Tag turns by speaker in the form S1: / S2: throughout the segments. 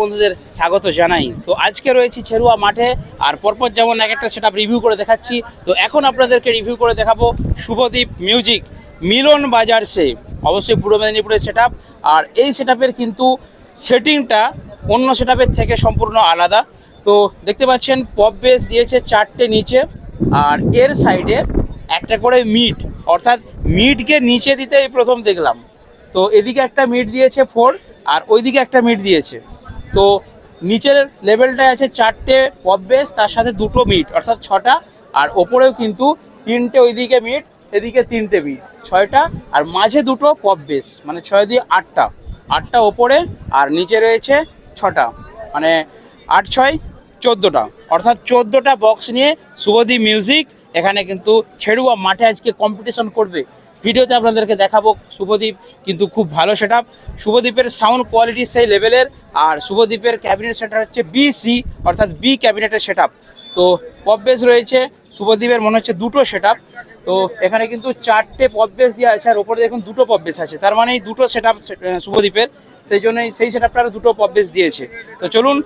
S1: বন্ধুদের স্বাগত জানাই। তো আজকে রয়েছি ছেরুয়া মাঠে, আর পরপর যেমন এক একটা সেট রিভিউ করে দেখাচ্ছি। তো এখন আপনাদেরকে রিভিউ করে দেখাবো শুভদীপ মিউজিক মিলন বাজার সে, অবশ্যই পূর্ব মেদিনীপুরের সেট আর এই সেট কিন্তু সেটিংটা অন্য সেট থেকে সম্পূর্ণ আলাদা। তো দেখতে পাচ্ছেন পপ বেস দিয়েছে চারটে নিচে, আর এর সাইডে একটা করে মিট অর্থাৎ মিটকে নিচে দিতে এই প্রথম দেখলাম। তো এদিকে একটা মিট দিয়েছে ফোর আর ওইদিকে একটা মিট দিয়েছে। তো নিচের লেভেলটায় আছে চারটে পপ বেস, তার সাথে দুটো মিট, অর্থাৎ ছটা। আর ওপরেও কিন্তু তিনটে, ওইদিকে মিট, এদিকে তিনটে মিট, ছয়টা। আর মাঝে দুটো পপ বেস মানে ছয় দিয়ে আটটা। আটটা ওপরে, আর নিচে রয়েছে ছটা। মানে আট, ছয়, চোদ্দোটা। অর্থাৎ চোদ্দোটা বক্স নিয়ে শুভদীপ মিউজিক এখানে কিন্তু ছেড়ুয়া মাঠে আজকে কম্পিটিশন করবে। ভিডিওতে আপনাদেরকে দেখাবো শুভদীপ, কিন্তু খুব ভালো সেট শুভদীপের সাউন্ড কোয়ালিটি সেই লেভেলের আর শুভদীপের ক্যাবিনেট সেন্টার হচ্ছে বিসি অর্থাৎ বি ক্যাবিনেটের সেট তো পপ বেস রয়েছে, শুভদীপের মনে হচ্ছে দুটো সেট তো এখানে কিন্তু চারটে পপ বেস দেওয়া আছে, আর ওপরে দেখুন দুটো পপ বেস আছে। তার মানে এই দুটো সেট শুভদীপের। সেই জন্যই সেই সেটআপটারও দুটো পপ বেস দিয়েছে। তো চলুন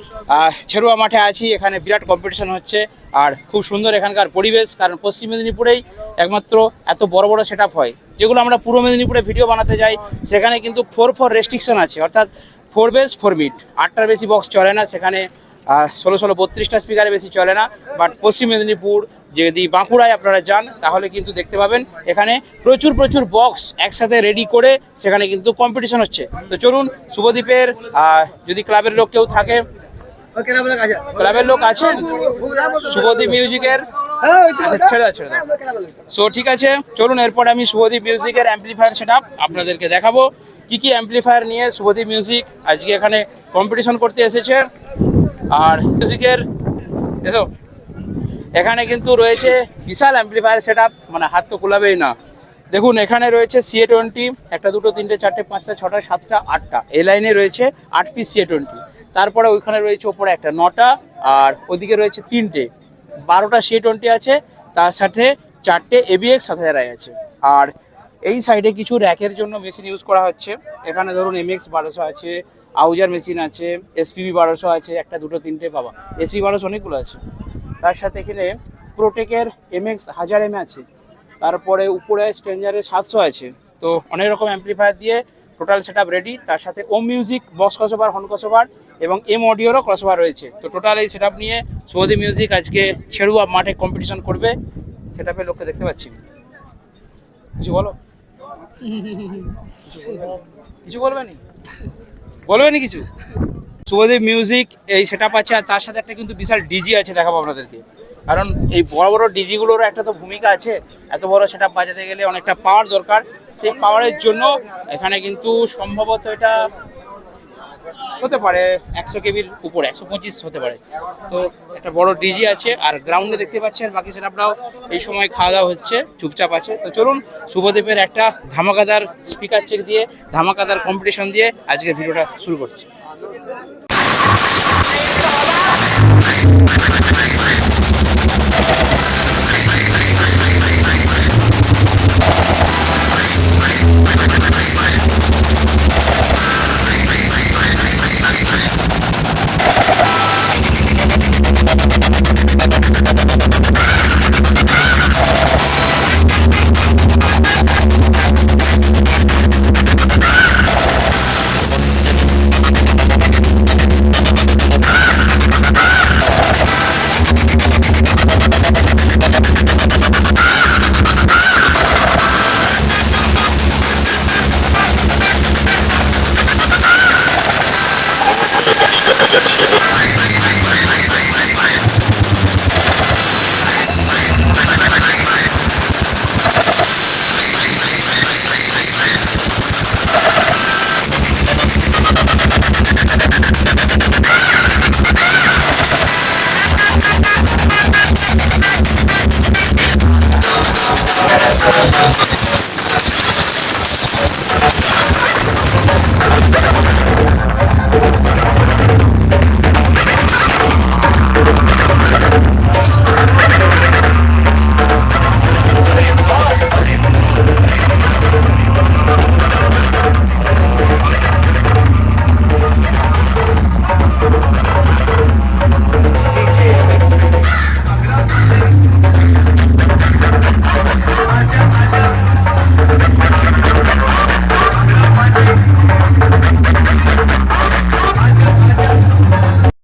S1: ছেড়ুয়া মাঠে আছি। এখানে বিরাট কম্পিটিশন হচ্ছে, আর খুব সুন্দর এখানকার পরিবেশ, কারণ পশ্চিম মেদিনীপুরেই একমাত্র এত বড় বড় সেট হয়। যেগুলো আমরা পূর্ব মেদিনীপুরে ভিডিও বানাতে যাই সেখানে কিন্তু ফোর ফোর রেস্ট্রিকশন আছে। অর্থাৎ ফোর বেস ফোর মিট আটটার বেশি বক্স চলে না সেখানে ষোলো ষোলো বত্রিশটা স্পিকারে বেশি চলে না। বাট পশ্চিম মেদিনীপুর যদি বাঁকুড়ায় আপনারা যান তাহলে কিন্তু দেখতে পাবেন এখানে প্রচুর প্রচুর বক্স একসাথে রেডি করে সেখানে কিন্তু কম্পিটিশন হচ্ছে। তো চলুন শুভদ্বীপের যদি ক্লাবের লোক কেউ থাকে ক্লাবের লোক আছেন? শুভদ্বীপ মিউজিকের ছেড়ে সো ঠিক আছে, চলুন, এরপর আমি শুভদীপ মিউজিকের অ্যাম্পলিফায়ার সেট আপনাদেরকে দেখাবো। কি কি অ্যাম্পলিফায়ার নিয়ে শুভদীপ মিউজিক আজকে এখানে কম্পিটিশন করতে এসেছে। আর মিউজিকের এসো। এখানে কিন্তু রয়েছে বিশাল অ্যাম্পলিফায়ার সেট মানে হাত তো কুলাবেই না। দেখুন, এখানে রয়েছে সিএ টোয়েন্টি একটা দুটো, তিনটে, চারটে, পাঁচটা, ছটা, সাতটা, আটটা। এই লাইনে রয়েছে আট পিস সিএ টোয়েন্টি তারপরে ওইখানে রয়েছে ওপরে একটা নটা, আর ওদিকে রয়েছে তিনটে। বারোটা সি টোয়েন্টি আছে, তার সাথে চারটে এবিএক্স সাত হাজার আছে। আর এই সাইডে কিছু র্যাকের জন্য মেশিন ইউজ করা হচ্ছে। এখানে ধরুন এমএক্স বারোশো আছে আউজার মেশিন আছে এসপিবি বারোশো আছে, একটা, দুটো, তিনটে বাবা এসি বারোশো অনেকগুলো আছে। তার সাথে এখানে প্রোটেকের এমএক্স হাজার এম আছে। তারপরে উপরে স্ট্রেঞ্জারের সাতশো আছে। তো অনেক রকম অ্যাম্পলিফায়ার দিয়ে টোটাল সেট রেডি তার সাথে Om music box crossover horn crossover এবং এম অডিওরও ক্রসওভার রয়েছে। তো টোটাল এই সেট নিয়ে সৌদি মিউজিক আজকে ছেড়ুয়া মাঠে কম্পিটিশন করবে সেটাপে লোককে দেখতে পাচ্ছি। কিছু বলো? কিছু বলবে নি? বলবে নি কিছু? শুভদীপ মিউজিক এই সেট আছে আর তার সাথে একটা কিন্তু বিশাল ডিজি আছে দেখাবো আপনাদেরকে। কারণ এই বড় বড় ডিজিগুলোরও একটা তো ভূমিকা আছে। এত বড় সেট বাজাতে গেলে অনেকটা পাওয়ার দরকার। সেই পাওয়ারের জন্য এখানে কিন্তু সম্ভবত এটা হতে পারে একশো কেবির উপরে, একশো পঁচিশ হতে পারে। তো একটা বড় ডিজি আছে আর গ্রাউন্ডে দেখতে পাচ্ছেন, বাকি সেটাপটাও এই সময় খাওয়া দাওয়া হচ্ছে, চুপচাপ আছে। তো চলুন শুভদেবের একটা ধামাকাদার স্পিকার চেক দিয়ে, ধামাকাদার কম্পিটিশন দিয়ে আজকের ভিডিওটা শুরু করছি। Thank you.